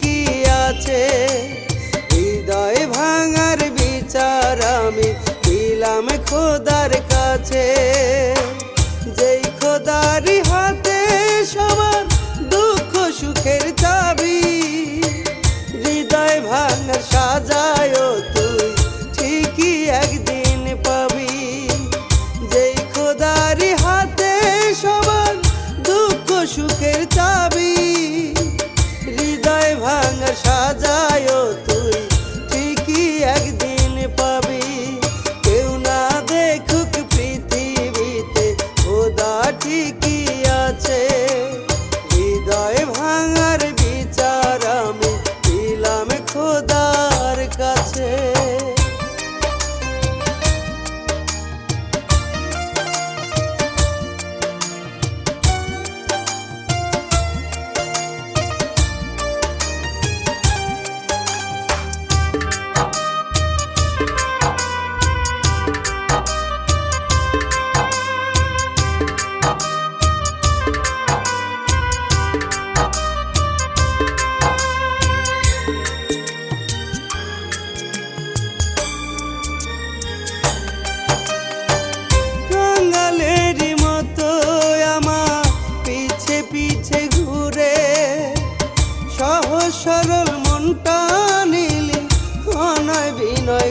কি আছে। হৃদয় ভাঙার বিচার আমি দিলাম খোদার কাছে। সরল মনটা নিলে অনয় বিনয়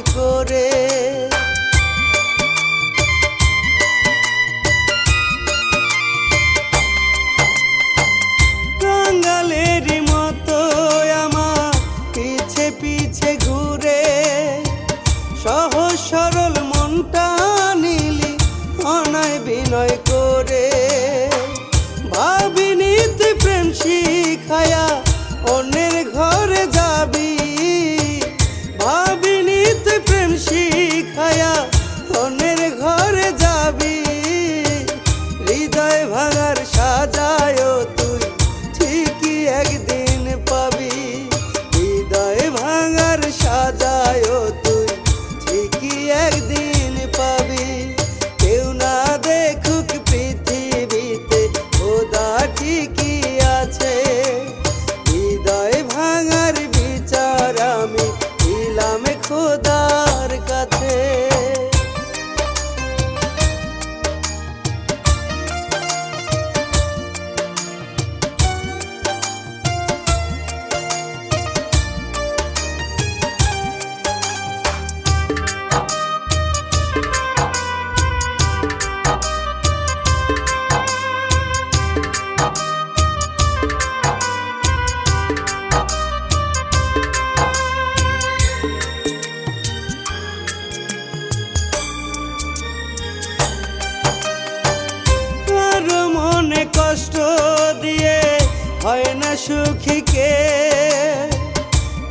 সুখীকে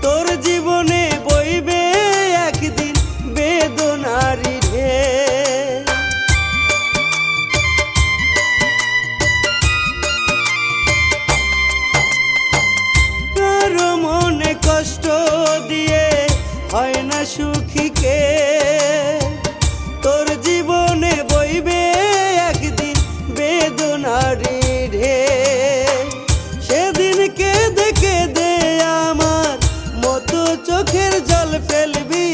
তোর জীবনে বইবে একদিন বেদনারি রে মনে কষ্ট দিয়ে হয় না সুখীকে চোখের জল ফেলবি।